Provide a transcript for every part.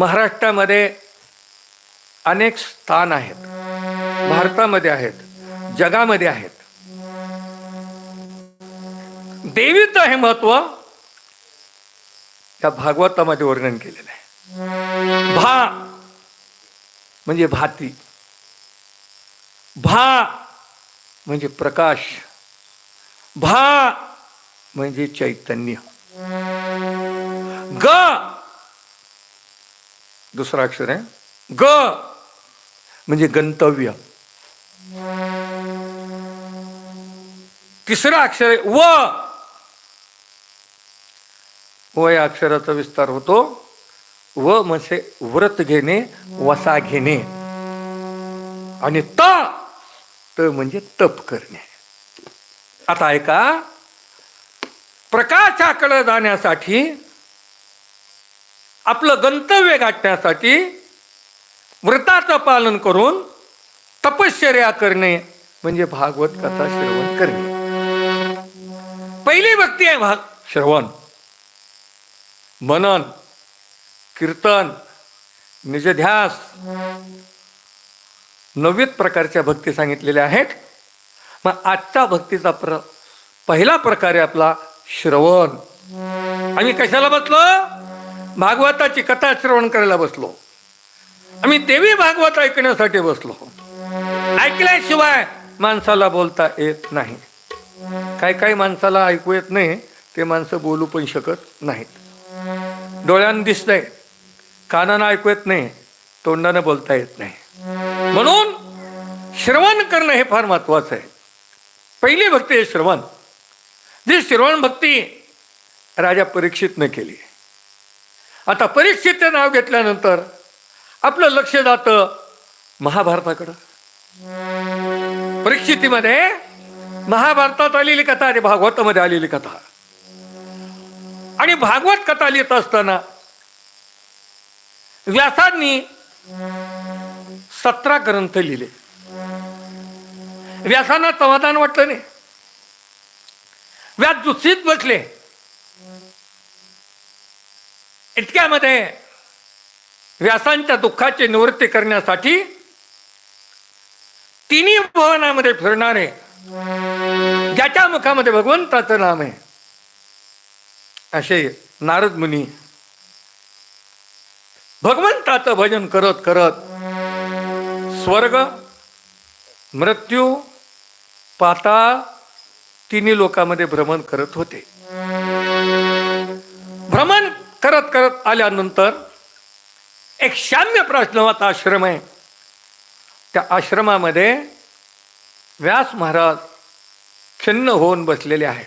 महाराष्ट्रामध्ये अनेक स्थान आहेत. भारतामध्ये आहेत. जगामध्ये आहेत. देवीचं हे महत्त्व त्या भागवतामध्ये वर्णन केलेलं आहे. भा म्हणजे भाती. भा म्हणजे प्रकाश. भा म्हणजे चैतन्य. ग दुसरं अक्षर आहे. ग. म्हणजे गंतव्य. तिसरं अक्षर आहे व. व या अक्षराचा विस्तार होतो. व म्हणजे व्रत घेणे वसा घेणे. आणि त त म्हणजे तप करणे. आता ऐका. प्रकाशाकडे जाण्यासाठी आपलं गंतव्य गाठण्यासाठी व्रताचं पालन करून तपश्चर्या करणे म्हणजे भागवत कथा श्रवण करणे. पहिली भक्ती आहे भाग. श्रवण मनन कीर्तन निजध्यास. नव्वद प्रकारच्या भक्ती सांगितलेल्या आहेत. मग आजच्या भक्तीचा प्र पहिला प्रकार आहे आपला श्रवण. आम्ही कशाला बसलो? भागवताची कथा श्रवण करायला बसलो. आम्ही देवी भागवत ऐकण्यासाठी बसलो. ऐकल्याशिवाय माणसाला बोलता येत नाही. काही काही माणसाला ऐकू येत नाही ते माणसं बोलू पण शकत नाहीत. डोळ्यानं दिसतंय कानानं ऐकू येत नाही तोंडानं बोलता येत नाही. म्हणून श्रवण करणं हे फार महत्वाचं आहे. पहिली भक्ती आहे श्रवण. जी श्रवण भक्ती राजा परीक्षितनं केली. आता परीक्षेचं नाव घेतल्यानंतर आपलं लक्ष जातं महाभारताकडं. परीक्षितीमध्ये महाभारतात आलेली कथा आणि भागवतामध्ये आलेली कथा. आणि भागवत कथा लिहित असताना व्यासांनी सतरा ग्रंथ लिहिले. व्यासांना समाधान वाटलं नाही. व्यास दुसरीत बसले. इतक्यामध्ये व्यासांच्या दुःखाची निवृत्ती करण्यासाठी तिन्ही भवनामध्ये फिरणारे ज्याच्या मुखामध्ये भगवंताचं नाम आहे असे नारद मुनी भगवंताचं भजन करत करत स्वर्ग मृत्यू पाताळ तिन्ही लोकांमध्ये भ्रमण करत होते. भ्रमण करत करत आल्यानंतर एक शाम्य प्रश्नवाचा आश्रम आहे. त्या आश्रमामध्ये व्यास महाराज खिन्न होऊन बसलेले आहे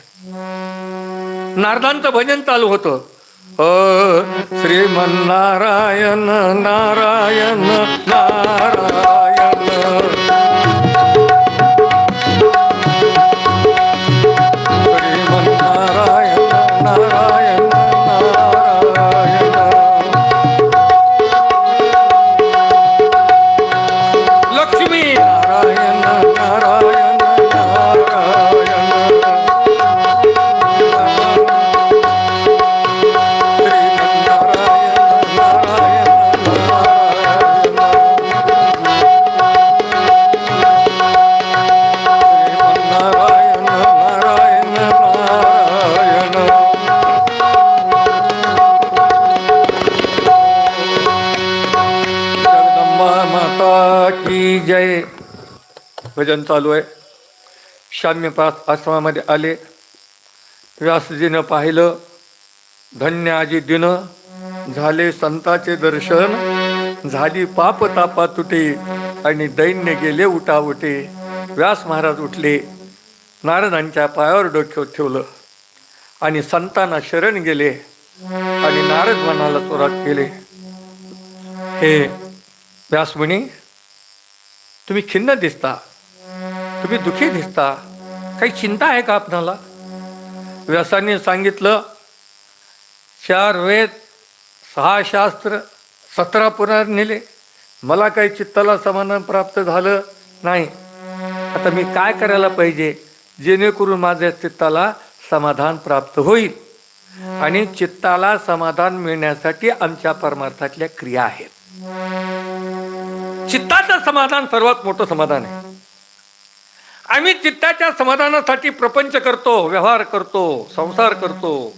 नारदांचं भजन चालू होतं. श्रीमन नारायण नारायण नारायण. भजन चालू आहे. शाम्यपास आश्रमामध्ये आले. व्यासजीनं पाहिलं. धन्य आजी दिन. झाले संताचे दर्शन. झाली पाप तापा तुटे. आणि दैन्य गेले उठावटे. व्यास महाराज उठले. नारदांच्या पायावर डोक्यावर ठेवलं. आणि संतांना शरण गेले. आणि नारद मनाला चोरात केले. हे व्यासमुनी तुम्ही खिन्न दिसता. तुम्ही दुःखी दिसता. काही चिंता आहे का आपणाला? व्यासांनी सांगितलं चार वेद सहा शास्त्र सतरा पुराण नेले मला काही चित्ताला समाधान प्राप्त झालं नाही. आता मी काय करायला पाहिजे? जेणेकरून माझ्या चित्ताला समाधान प्राप्त होईल. आणि चित्ताला समाधान मिळण्यासाठी आमच्या परमार्थातल्या क्रिया आहेत. चित्ताचं समाधान सर्वात मोठं समाधान आहे. आम्ही चित्ताच्या समाधानासाठी प्रपंच करतो व्यवहार करतो संसार करतो.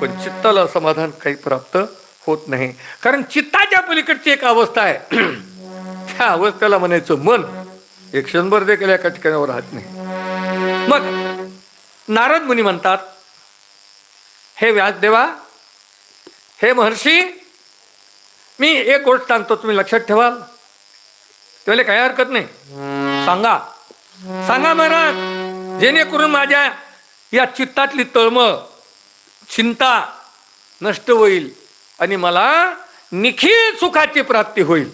पण चित्ताला समाधान काही प्राप्त होत नाही. कारण चित्ताच्या पलीकडची एक अवस्था आहे. त्या अवस्थेला म्हणायचं मन एक क्षणभर देखील एका ठिकाणावर राहत नाही. मग नारद मुनी म्हणतात हे व्यासदेवा हे महर्षी मी एक गोष्ट सांगतो तुम्ही लक्षात ठेवाल. त्याला काही हरकत नाही. सांगा. सांगा महाराज जेणेकरून माझ्या या चित्तातली तळमळ चिंता नष्ट होईल आणि मला निखिल सुखाची प्राप्ती होईल.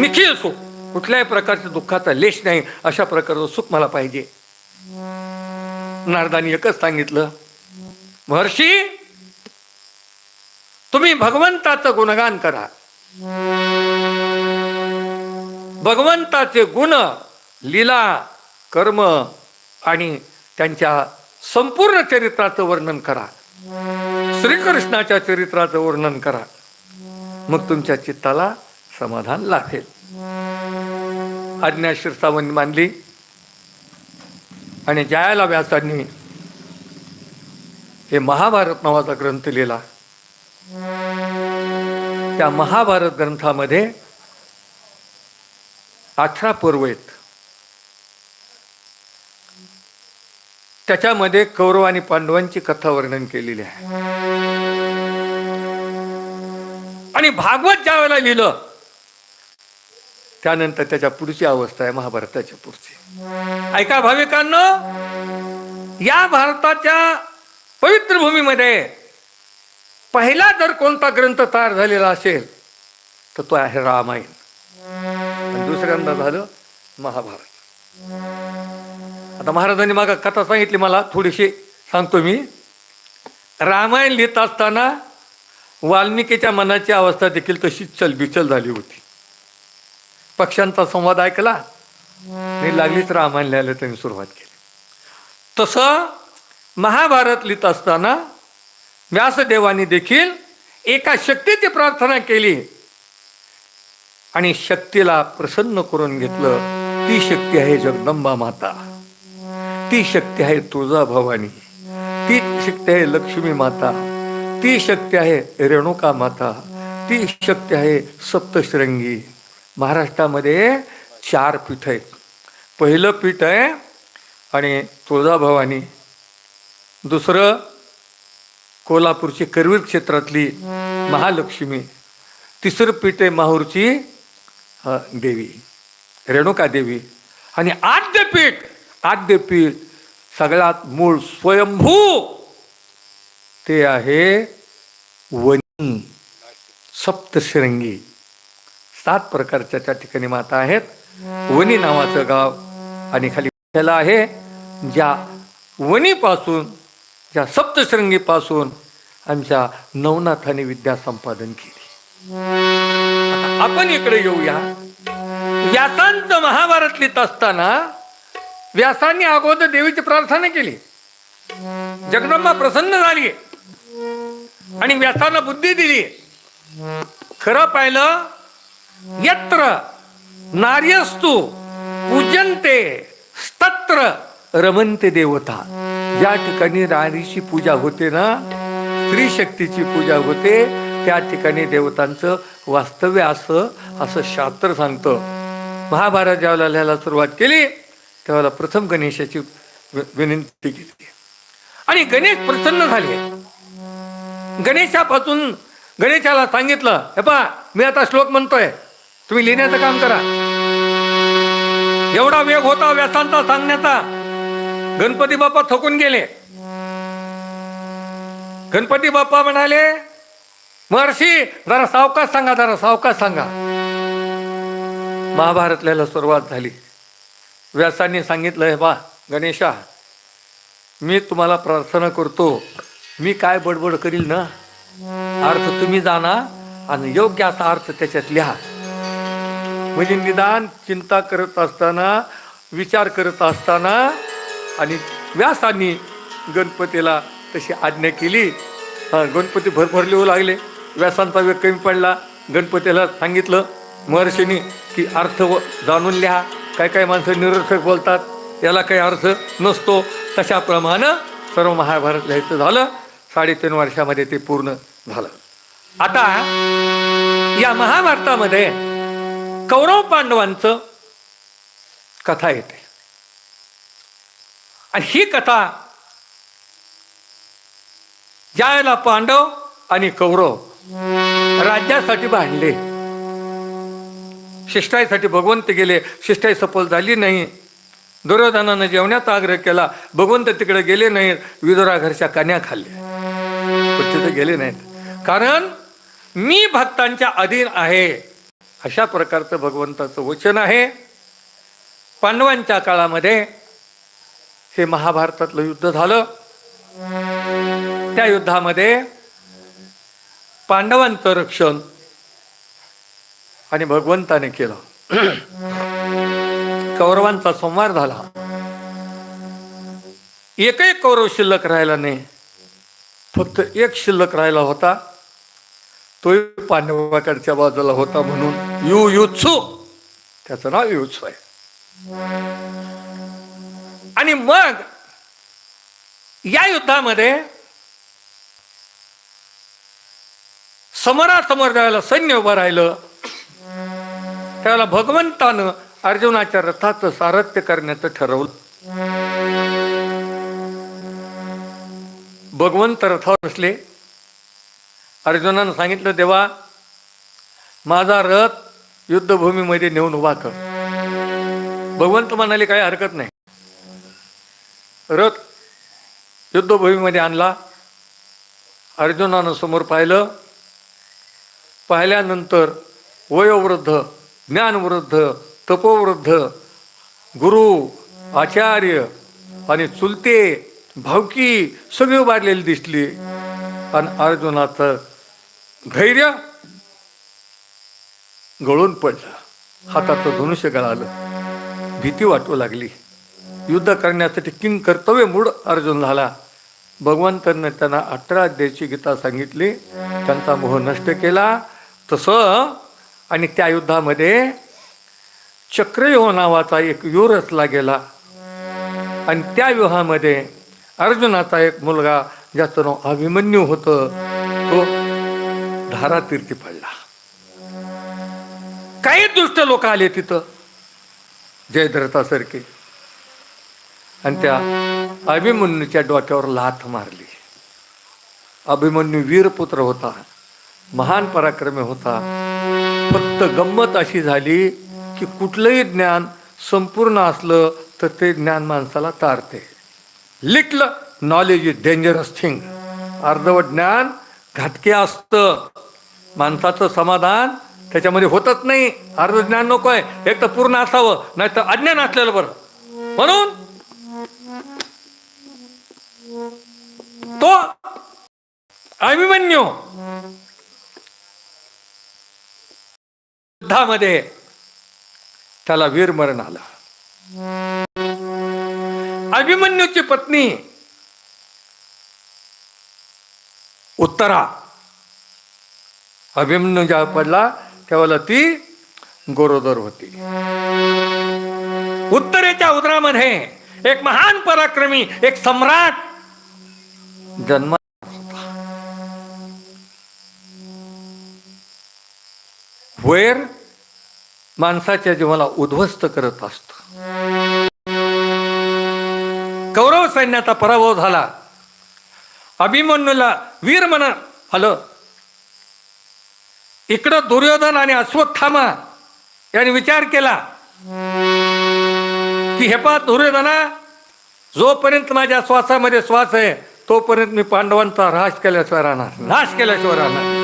निखिल सुख कुठल्याही प्रकारच्या दुःखाचा लेश नाही अशा प्रकारचं सुख मला पाहिजे. नारदानी एकच सांगितलं महर्षी तुम्ही भगवंताचं गुणगान करा. भगवंताचे गुण लीला कर्म आणि त्यांच्या संपूर्ण चरित्राचं वर्णन करा. श्रीकृष्णाच्या चरित्राचं वर्णन करा. मग तुमच्या चित्ताला समाधान लाभेल. आज्ञा शिरसावणी मानली. आणि जयाला व्यासांनी हे महाभारत नावाचा ग्रंथ लिहिला. त्या महाभारत ग्रंथामध्ये अठरा पर्व आहेत. त्याच्यामध्ये कौरव आणि पांडवांची कथा वर्णन केलेली आहे. आणि भागवत ज्या वेळेला लिहिलं त्यानंतर त्याच्या पुढची अवस्था आहे महाभारताच्या पुढची. ऐका भाविकांनो या भारताच्या पवित्र भूमीमध्ये पहिला जर कोणता ग्रंथ तयार झालेला असेल तर तो आहे रामायण. आणि दुसऱ्यांदा झालं महाभारत. आता महाराजांनी मागा कथा सांगितली मला थोडीशी सांगतो मी. रामायण लिहित असताना वाल्मिकीच्या मनाची अवस्था देखील तशी चलबिचल झाली होती. पक्ष्यांचा संवाद ऐकला. आणि लागलीच रामायण लिहायला त्यांनी सुरुवात केली. तसं महाभारत लिहित असताना व्यासदेवानी देखील एका शक्तीची प्रार्थना केली. आणि शक्तीला प्रसन्न करून घेतलं ती शक्ती आहे जगदंबा माता. ती शक्ती आहे तुळजा भवानी. ती शक्ती आहे लक्ष्मी माता. ती शक्ती आहे रेणुका माता. ती शक्ती आहे सप्तशृंगी. महाराष्ट्रामध्ये चार पीठ आहेत. पहिलं पीठ आहे आणि तुळजाभवानी दुसरं कोल्हापूरची करवीर क्षेत्रातली महालक्ष्मी. तिसरं पीठ आहे माहूरची देवी रेणुका देवी आणि आद्यपीठ आद्यपीठ सगळ्यात मूळ स्वयंभू ते आहे वनी सप्तशृंगी. सात प्रकारच्या त्या ठिकाणी माता आहेत. वनी नावाचं गाव आणि खाली आहे ज्या वनीपासून ज्या सप्तशृंगीपासून आमच्या नवनाथाने विद्या संपादन केली. आपण इकडे येऊया. व्यासांचं महाभारत लिहित असताना व्यासांनी अगोदर देवीची प्रार्थना केली. जगदंबा प्रसन्न झाली आणि व्यासांना बुद्धी दिली खरं पाहिलं यत्र नार्यस्तु पूजनते स्तत्र रमंते देवता. ज्या ठिकाणी नारीची पूजा होते ना स्त्री शक्तीची पूजा होते त्या ठिकाणी देवतांचं वास्तव्य असं असं शास्त्र सांगतं. महाभारत ज्यावेळेला लिहायला सुरुवात केली त्यावेळेला प्रथम गणेशाची विनंती केली. आणि गणेश प्रसन्न झाले. गणेशापासून गणेशाला सांगितलं हे पा मी आता श्लोक म्हणतोय. तुम्ही लिहिण्याचं काम करा. एवढा वेग होता व्यासांचा सांगण्याचा. गणपती बाप्पा थकून गेले. गणपती बाप्पा म्हणाले महर्षी जरा सावकाश सांगा जरा सावकाश सांगा. महाभारतल्याला सुरुवात झाली. व्यासांनी सांगितलं हे बा गणेशा मी तुम्हाला प्रार्थना करतो. मी काय बडबड करील ना? अर्थ तुम्ही जाणा आणि योग्य असा अर्थ त्याच्यात लिहा. म्हणजे निदान चिंता करत असताना विचार करत असताना आणि व्यासांनी गणपतीला तशी आज्ञा केली. गणपती भरभर लिहू लागले. व्यासांचा वेग कमी पडला. गणपतीला सांगितलं महर्षीनी की अर्थ व जाणून लिहा. काय काय माणसं निरर्थक बोलतात याला काही अर्थ नसतो. तशाप्रमाणे सर्व महाभारत लिहायचं झालं. साडेतीन वर्षामध्ये ते पूर्ण झालं. आता या महाभारतामध्ये कौरव पांडवांचं कथा येते. आणि ही कथा ज्यावेळेला पांडव आणि कौरव राज्यासाठी भांडले. शिष्टाईसाठी भगवंत गेले. शिष्टाई सफल झाली नाही. दुर्योधनानं जेवण्याचा आग्रह केला. भगवंत तिकडे गेले नाहीत विदुरा घरच्या कन्या खाल्ल्या. तिथे गेले नाहीत. कारण मी भक्तांच्या अधीन आहे. अशा प्रकारचं भगवंताचं वचन आहे. पांडवांच्या काळामध्ये हे महाभारतातलं युद्ध झालं. त्या युद्धामध्ये पांडवांचं रक्षण आणि भगवंताने केलं. कौरवांचा संवार झाला. एकही कौरव शिल्लक राहिला नाही. फक्त एक शिल्लक राहिला होता. तोही पांडवाकडच्या बाजूला होता म्हणून यु युत्सू त्याचं नाव युत्सू आहे. आणि मग या युद्धामध्ये समोरासमोर ज्यावेळेला सैन्य उभं राहिलं. त्यावेळेला भगवंतानं अर्जुनाच्या रथाचं सारथ्य करण्याचं ठरवलं. भगवंत रथावर बसले. अर्जुनानं सांगितलं देवा माझा रथ युद्धभूमीमध्ये नेऊन उभा कर. भगवंत म्हणाले काही हरकत नाही. रथ युद्धभूमीमध्ये आणला. अर्जुनानं समोर पाहिलं. पाहिल्यानंतर वयोवृद्ध ज्ञानवृद्ध तपोवृद्ध गुरु आचार्य आणि चुलते भावकी सगळी उभारलेली दिसली. आणि अर्जुनाचं धैर्य गळून पडलं. हाताचं धनुष्य गळालं. भीती वाटू लागली. युद्ध करण्यासाठी किंग कर्तव्य मूड अर्जुन झाला. भगवंतांनी त्यांना अठरा अध्यायची गीता सांगितली. त्यांचा मोह नष्ट केला. तसं आणि त्या युद्धामध्ये चक्रव्यूह नावाचा एक व्यूह रचला गेला. आणि त्या व्यूहामध्ये अर्जुनाचा एक मुलगा ज्याचं नाव अभिमन्यू होतं तो धारातीर्थी पडला. काही दुष्ट लोक आले तिथं जयद्रथासारखे. आणि त्या अभिमन्यूच्या डोक्यावर लाथ मारली. अभिमन्यू वीरपुत्र होता. महान पराक्रमी होता. फक्त गंमत अशी झाली की कुठलंही ज्ञान संपूर्ण असलं तर ते ज्ञान माणसाला तारते. Little knowledge is dangerous thing अर्धवट ज्ञान घातके असतं. माणसाचं समाधान त्याच्यामध्ये होतच नाही. अर्ध ज्ञान नको आहे. एक तर पूर्ण असावं नाही तर अज्ञान असलेलं बरं. म्हणून तो अभिमन्यू युद्धामध्ये त्याला वीरमरण आलं. अभिमन्यूची पत्नी उत्तरा. अभिमन्यू ज्या पडला तेव्हा ती गोरोदर होती. उत्तरेच्या उदरामध्ये एक महान पराक्रमी एक सम्राट जन्म वैर माणसाच्या जीवाला उद्ध्वस्त करत असत. कौरव सैन्याचा पराभव झाला. अभिमन्यूला वीर म्हणा आलं. इकडं दुर्योधन आणि अश्वत्थामा यांनी विचार केला की हे पा दुर्योधना जोपर्यंत माझ्या श्वासामध्ये श्वास आहे तोपर्यंत मी पांडवांचा ह्रास केल्याशिवाय राहणार नाश केल्याशिवाय राहणार.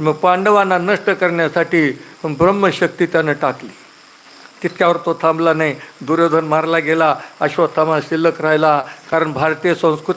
मग पांडवांना नष्ट करण्यासाठी ब्रह्मशक्ती त्यानं टाकली. तितक्यावर तो थांबला नाही. दुर्योधन मारला गेला. अश्वत्थामा शिल्लक राहिला. कारण भारतीय संस्कृती